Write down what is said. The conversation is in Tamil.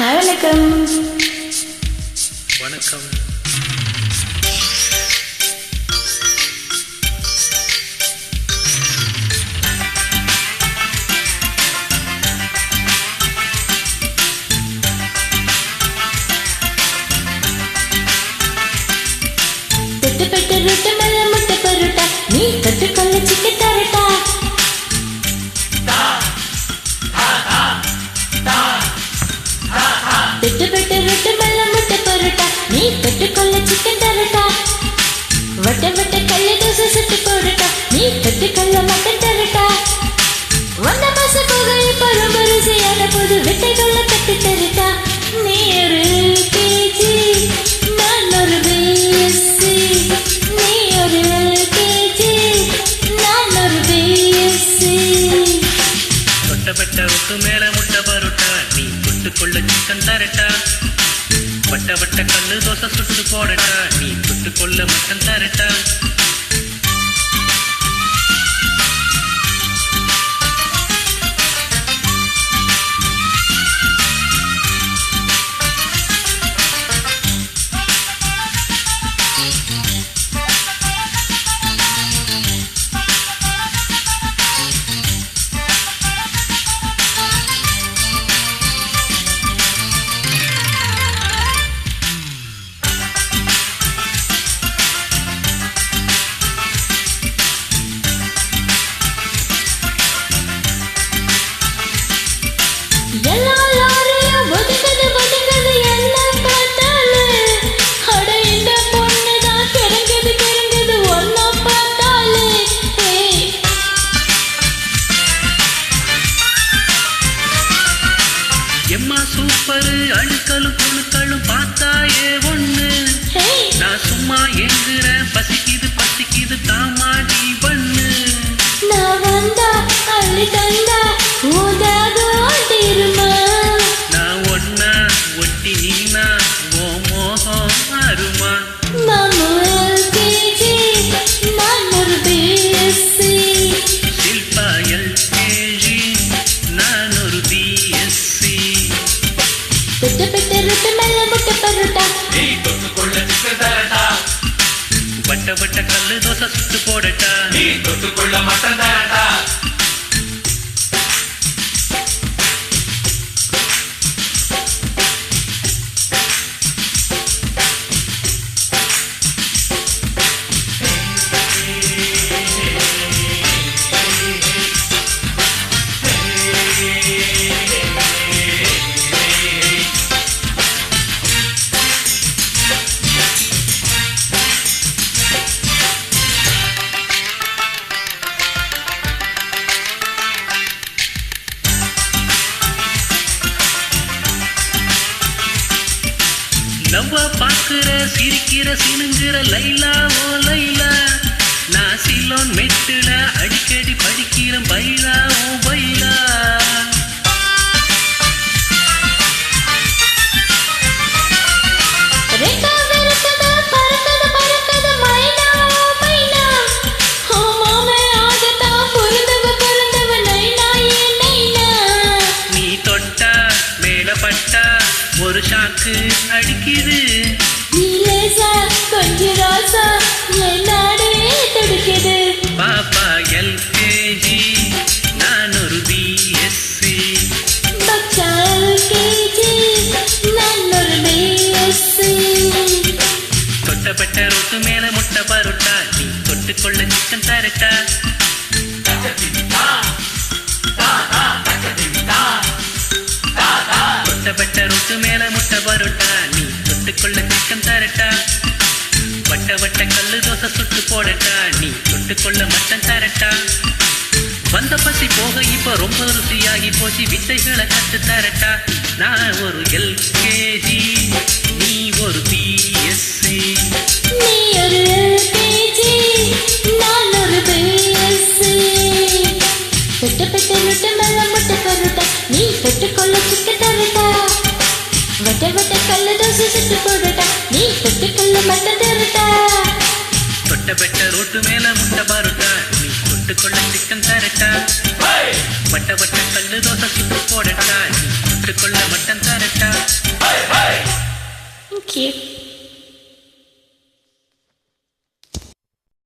வணக்கம். வணக்கம். பெட்டு பெட்டு தொட்டப்பட்ட ஒட்டு மேல முட்டை பருட்டா. நீ தொட்டுக்கொள்ள சிக்கன் தரட்டா. வட்ட வட்ட கல்லு தோசை சுட்டு போடட்டா. நீ தொட்டுக்கொள்ள மட்டன் தரட்டா. சூப்பரு அழுக்கலும் குழுக்களும் பார்த்தாயே ஒண்ணு. நான் சும்மா எங்குற பசிக்குது பசிக்குது தாமாடி பண்ணு நான் வந்தா அள்ளி தந்தா சொத்து போடட்டா நீ தொட்டுக்கொள்ள மாட்டேன் தரட்டா லவ்வ சிரிக்கிற சினுங்கிற லைலா ஓ லைலா. அடிக்குது. தரட்டா வட்ட வட்ட கல்லு தோசை சுட்டு போடட்டா? நீ தொட்டுக்கொள்ள மட்டன் தரட்டா? வந்த பசி போக இப்ப ரொம்ப ருசியாகி போச்சு வித்தைகளை கத்து தரட்டா? நான் ஒரு எல் தொட்டுக்குள்ள மட்ட திருட்ட. தொட்ட பெட்ட ரோட்டு மேல முட்டை பாருட்டா. நீ தொட்டுக்குள்ள சிக்கன் தரட்டா. வட்ட வட்ட கல்லு தோசை சுட்டு போடட்டா. நீ தொட்டுக்குள்ள மட்டன் தரட்டா. ஓகே